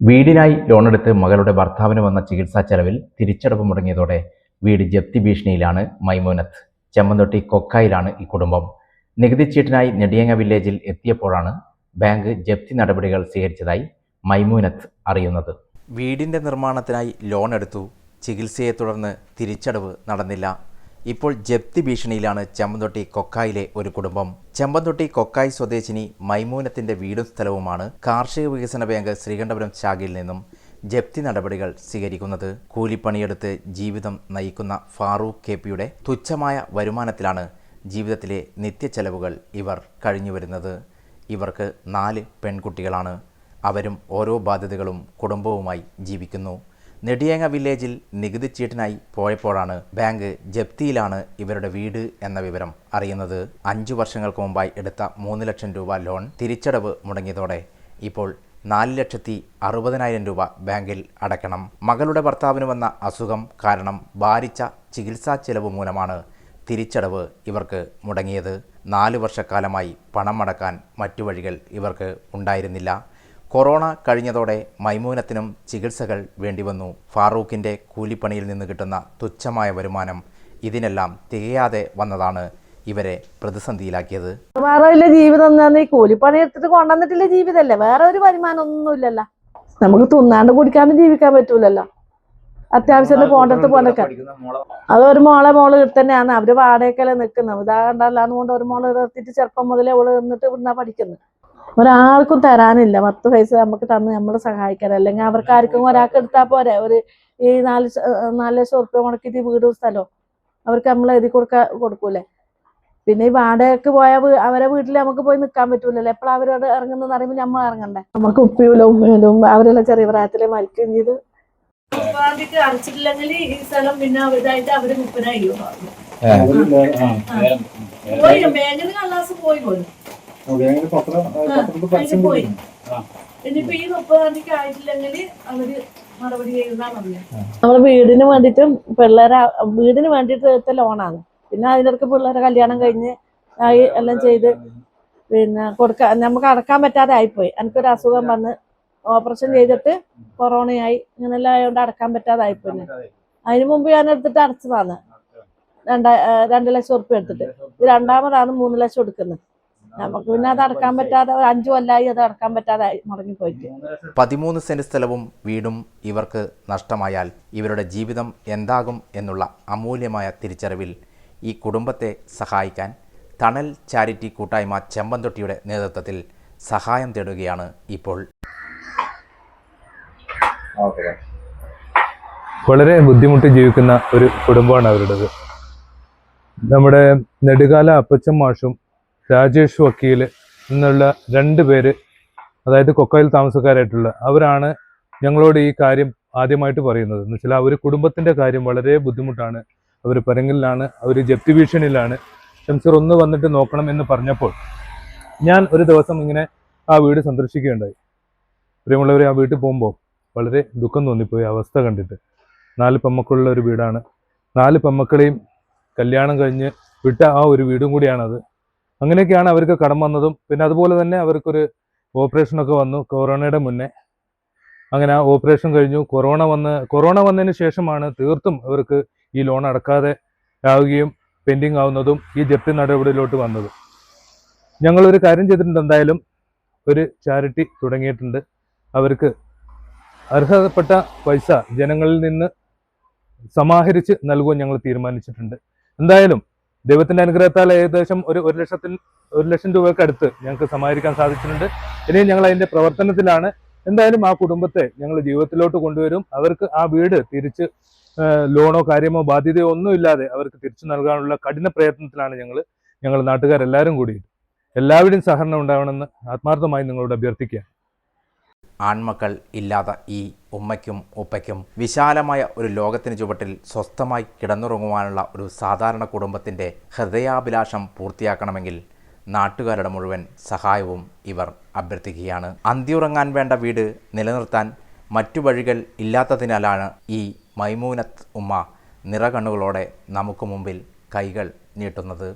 വീടിനായി ലോണെടുത്ത് മകളുടെ ഭർത്താവിന് വന്ന ചികിത്സാ ചെലവിൽ തിരിച്ചടവ് മുടങ്ങിയതോടെ വീട് ജപ്തി ഭീഷണിയിലാണ് മൈമോനത്ത്. ചെമ്മന്തൊട്ടി കൊക്കായിലാണ് ഈ കുടുംബം. നികുതി ചീട്ടിനായി നെടിയങ്ങ വില്ലേജിൽ എത്തിയപ്പോഴാണ് ബാങ്ക് ജപ്തി നടപടികൾ സ്വീകരിച്ചതായി മൈമൂനത്ത് അറിയുന്നത്. വീടിന്റെ നിർമ്മാണത്തിനായി ലോൺ എടുത്തു ചികിത്സയെ തുടർന്ന് തിരിച്ചടവ് നടന്നില്ല. ഇപ്പോൾ ജപ്തി ഭീഷണിയിലാണ് ചെമ്പന്തൊട്ടി കൊക്കായിലെ ഒരു കുടുംബം. ചെമ്പന്തൊട്ടി കൊക്കായി സ്വദേശിനി മൈമൂനത്തിന്റെ വീടും സ്ഥലവുമാണ് കാർഷിക വികസന ബാങ്ക് ശ്രീകണ്ഠപുരം ശാഖയിൽ നിന്നും ജപ്തി നടപടികൾ സ്വീകരിക്കുന്നത്. കൂലിപ്പണിയെടുത്ത് ജീവിതം നയിക്കുന്ന ഫാറൂഖ് കെ പിയുടെ തുച്ഛമായ വരുമാനത്തിലാണ് ജീവിതത്തിലെ നിത്യച്ചെലവുകൾ ഇവർ കഴിഞ്ഞുവരുന്നത്. ഇവർക്ക് നാല് പെൺകുട്ടികളാണ്. അവരും ഓരോ ബാധ്യതകളും കുടുംബവുമായി ജീവിക്കുന്നു. നെടിയേങ്ങ വില്ലേജിൽ നികുതി ചീട്ടിനായി പോയപ്പോഴാണ് ബാങ്ക് ജപ്തിയിലാണ് ഇവരുടെ വീട് എന്ന വിവരം അറിയുന്നത്. അഞ്ചു വർഷങ്ങൾക്ക് മുമ്പായി എടുത്ത മൂന്ന് ലക്ഷം രൂപ ലോൺ തിരിച്ചടവ് മുടങ്ങിയതോടെ ഇപ്പോൾ നാല് ലക്ഷത്തി അറുപതിനായിരം രൂപ ബാങ്കിൽ അടയ്ക്കണം. മകളുടെ ഭർത്താവിന് വന്ന അസുഖം കാരണം ഭാരിച്ച ചികിത്സാ ചെലവ് മൂലമാണ് തിരിച്ചടവ് ഇവർക്ക് മുടങ്ങിയത്. നാല് വർഷക്കാലമായി പണം അടക്കാൻ മറ്റു വഴികൾ ഇവർക്ക് ഉണ്ടായിരുന്നില്ല. കൊറോണ കഴിഞ്ഞതോടെ മൈമൂനത്തിനും ചികിത്സകൾ വേണ്ടിവന്നു. ഫാറൂഖിന്റെ കൂലിപ്പണിയിൽ നിന്ന് കിട്ടുന്ന തുച്ഛമായ വരുമാനം ഇതിനെല്ലാം തികയാതെ വന്നതാണ് ഇവരെ പ്രതിസന്ധിയിലാക്കിയത്. വേറെ ജീവിതം എന്താന്ന് ഈ കൂലിപ്പണി എടുത്തിട്ട് കൊണ്ടുവന്നിട്ടില്ല ജീവിതമല്ലേ? വേറെ ഒരു വരുമാനം ഒന്നുമില്ലല്ലോ. നമുക്ക് തിന്നാണ്ട് കുടിക്കാണ്ട് ജീവിക്കാൻ പറ്റൂലല്ലോ. അത്യാവശ്യത്തിന് പോണ്ടടുത്ത് പോണ്ടൊക്കെ അത് ഒരു മോളെ മോൾ തന്നെയാണ്. അവർ വാടകയ്ക്കല്ലേ നിൽക്കുന്നത് ഇതാ കൊണ്ട് ഒരു മോൾ നിർത്തിയിട്ട് ചെറുപ്പം മുതലേ ഓൾ നിന്നിട്ട് ഇവിടുന്നാ പഠിക്കുന്നത് ഒരാൾക്കും തരാനില്ല. പത്ത് പൈസ നമുക്ക് തന്ന് നമ്മളെ സഹായിക്കാൻ അല്ലെങ്കിൽ അവർക്ക് ആർക്കും ഒരാൾക്ക് എടുത്താൽ പോരെ. ഒരു ഈ നാല് നാല് ലക്ഷം ഉറുപ്പ്യ മുടക്കിയിട്ട് വീടും സ്ഥലവും. അവർക്ക് നമ്മൾ എഴുതി കൊടുക്കാൻ കൊടുക്കൂലേ. പിന്നെ ഈ വാടകയ്ക്ക് പോയ അവരെ വീട്ടിൽ നമുക്ക് പോയി നിൽക്കാൻ പറ്റൂലല്ലോ. എപ്പോഴും അവരോട് ഇറങ്ങുന്നതെന്ന് അറിയുമ്പോൾ നമ്മൾ ഇറങ്ങണ്ടേ. നമുക്ക് ഉപ്പിയിലും ഉമ്മയിലും അവരെല്ലാം ചെറിയ പ്രായത്തിലേ മരിക്കുകയും ചെയ്ത് അടച്ചിട്ടില്ലെങ്കിൽ ഈ സ്ഥലം പിന്നെ ഇതായിട്ട് അവർ പോയി ബാങ്കിന് കള്ളാസ് പോയി ഇനിയിപ്പോ ഈ മുപ്പതാം ആയിട്ടില്ലെങ്കിൽ അവർ നമ്മൾ വീടിന് വേണ്ടിട്ടും പിള്ളേരെ വീടിന് വേണ്ടിട്ട് എടുത്ത ലോണാണ്. പിന്നെ അതിനിടയ്ക്ക് പിള്ളേരെ കല്യാണം കഴിഞ്ഞ് ആയി എല്ലാം ചെയ്ത് പിന്നെ കൊടുക്കാൻ നമുക്ക് അടക്കാൻ പറ്റാതെ ആയിപ്പോയി. എനിക്കൊരു അസുഖം വന്ന് ഓപ്പറേഷൻ ചെയ്തിട്ട് കൊറോണയായി. ഇങ്ങനെല്ലാം ആയതുകൊണ്ട് അടക്കാൻ പറ്റാതായി പിന്നെ അതിന് മുമ്പ് ഞാൻ എടുത്തിട്ട് അടച്ചതാണ്. രണ്ടാ രണ്ട് ലക്ഷം ഉറുപ്പ് എടുത്തിട്ട്. ഇത് രണ്ടാമതാണ് മൂന്ന് ലക്ഷം എടുക്കുന്നത്. നമുക്ക് പിന്നെ അത് അടക്കാൻ പറ്റാതെ ഒരു അഞ്ചു കൊല്ലായി അത് അടക്കാൻ പറ്റാതെ ആയി മുടങ്ങി പോയിട്ട് പതിമൂന്ന് സെന്റ് സ്ഥലവും വീടും ഇവർക്ക് നഷ്ടമായാൽ ഇവരുടെ ജീവിതം എന്താകും എന്നുള്ള അമൂല്യമായ തിരിച്ചറിവിൽ ഈ കുടുംബത്തെ സഹായിക്കാൻ തണൽ ചാരിറ്റി കൂട്ടായ്മ ചെമ്പന്തൊട്ടിയുടെ നേതൃത്വത്തിൽ സഹായം തേടുകയാണ് ഇപ്പോൾ വളരെ ബുദ്ധിമുട്ടി ജീവിക്കുന്ന ഒരു കുടുംബമാണ് അവരുടേത്. നമ്മുടെ നെടുകാല അപ്പച്ചൻ മാഷും രാജേഷ് വക്കീൽ എന്നുള്ള രണ്ട് പേര് അതായത് കൊക്കയിൽ താമസക്കാരായിട്ടുള്ള അവരാണ് ഞങ്ങളോട് ഈ കാര്യം ആദ്യമായിട്ട് പറയുന്നത്. എന്ന് വെച്ചാൽ ഒരു കുടുംബത്തിന്റെ കാര്യം വളരെ ബുദ്ധിമുട്ടാണ്. അവർ പരങ്ങലിലാണ് അവർ ജപ്തി ഭീഷണിയിലാണ്. ഷംസീർ ഒന്ന് വന്നിട്ട് നോക്കണം എന്ന് പറഞ്ഞപ്പോൾ ഞാൻ ഒരു ദിവസം ഇങ്ങനെ ആ വീട് സന്ദർശിക്കുകയുണ്ടായി. പ്രിയമുള്ളവരെ ആ വീട്ടിൽ പോകുമ്പോൾ വളരെ ദുഃഖം തോന്നിപ്പോയി അവസ്ഥ കണ്ടിട്ട്. നാല് പെമ്മക്കളുള്ള ഒരു വീടാണ്. നാല് പെമ്മക്കളെയും കല്യാണം കഴിഞ്ഞ് വിട്ട ആ ഒരു വീടും കൂടിയാണത്. അങ്ങനെയൊക്കെയാണ് അവർക്ക് കടം വന്നതും. പിന്നെ അതുപോലെ തന്നെ അവർക്കൊരു ഓപ്പറേഷനൊക്കെ വന്നു കൊറോണയുടെ മുന്നേ. അങ്ങനെ ആ ഓപ്പറേഷൻ കഴിഞ്ഞു. കൊറോണ വന്ന് കൊറോണ വന്നതിന് ശേഷമാണ് തീർത്തും അവർക്ക് ഈ ലോൺ അടക്കാതെ ആവുകയും പെൻഡിങ് ആവുന്നതും ഈ ജപ്തി നടപടിയിലോട്ട് വന്നതും. ഞങ്ങളൊരു കാര്യം ചെയ്തിട്ടുണ്ട്. എന്തായാലും ഒരു ചാരിറ്റി തുടങ്ങിയിട്ടുണ്ട്. അവർക്ക് അർഹതപ്പെട്ട പൈസ ജനങ്ങളിൽ നിന്ന് സമാഹരിച്ച് നൽകുവാൻ ഞങ്ങൾ തീരുമാനിച്ചിട്ടുണ്ട്. എന്തായാലും ദൈവത്തിന്റെ അനുഗ്രഹത്താൽ ഏകദേശം ഒരു ഒരു ലക്ഷത്തിൽ ഒരു ലക്ഷം രൂപയ്ക്ക് അടുത്ത് ഞങ്ങൾക്ക് സമാഹരിക്കാൻ സാധിച്ചിട്ടുണ്ട്. ഇനിയും ഞങ്ങൾ അതിന്റെ പ്രവർത്തനത്തിലാണ്. എന്തായാലും ആ കുടുംബത്തെ ഞങ്ങൾ ജീവിതത്തിലോട്ട് കൊണ്ടുവരും. അവർക്ക് ആ വീട് തിരിച്ച് ലോണോ കാര്യമോ ബാധ്യതയോ ഒന്നുമില്ലാതെ അവർക്ക് തിരിച്ചു നൽകാനുള്ള കഠിന പ്രയത്നത്തിലാണ് ഞങ്ങൾ ഞങ്ങൾ നാട്ടുകാരെല്ലാവരും കൂടി എല്ലാവരുടെയും സഹകരണം ഉണ്ടാവണമെന്ന് ആത്മാർത്ഥമായി നിങ്ങളോട് അഭ്യർത്ഥിക്കുക ആൺമക്കൾ ഇല്ലാതെ ഈ ഉമ്മയ്ക്കും ഉപ്പയ്ക്കും വിശാലമായ ഒരു ലോകത്തിന് ചുവട്ടിൽ സ്വസ്ഥമായി കിടന്നുറങ്ങുവാനുള്ള ഒരു സാധാരണ കുടുംബത്തിന്റെ ഹൃദയാഭിലാഷം പൂർത്തിയാക്കണമെങ്കിൽ നാട്ടുകാരുടെ മുഴുവൻ സഹായവും ഇവർ അഭ്യർത്ഥിക്കുകയാണ്. അന്തിയുറങ്ങാൻ വേണ്ട വീട് നിലനിർത്താൻ മറ്റു വഴികൾ ഇല്ലാത്തതിനാലാണ് ഈ മൈമൂനത്ത് ഉമ്മ നിറകണ്ണുകളോടെ നമുക്ക് മുമ്പിൽ കൈകൾ നീട്ടുന്നത്.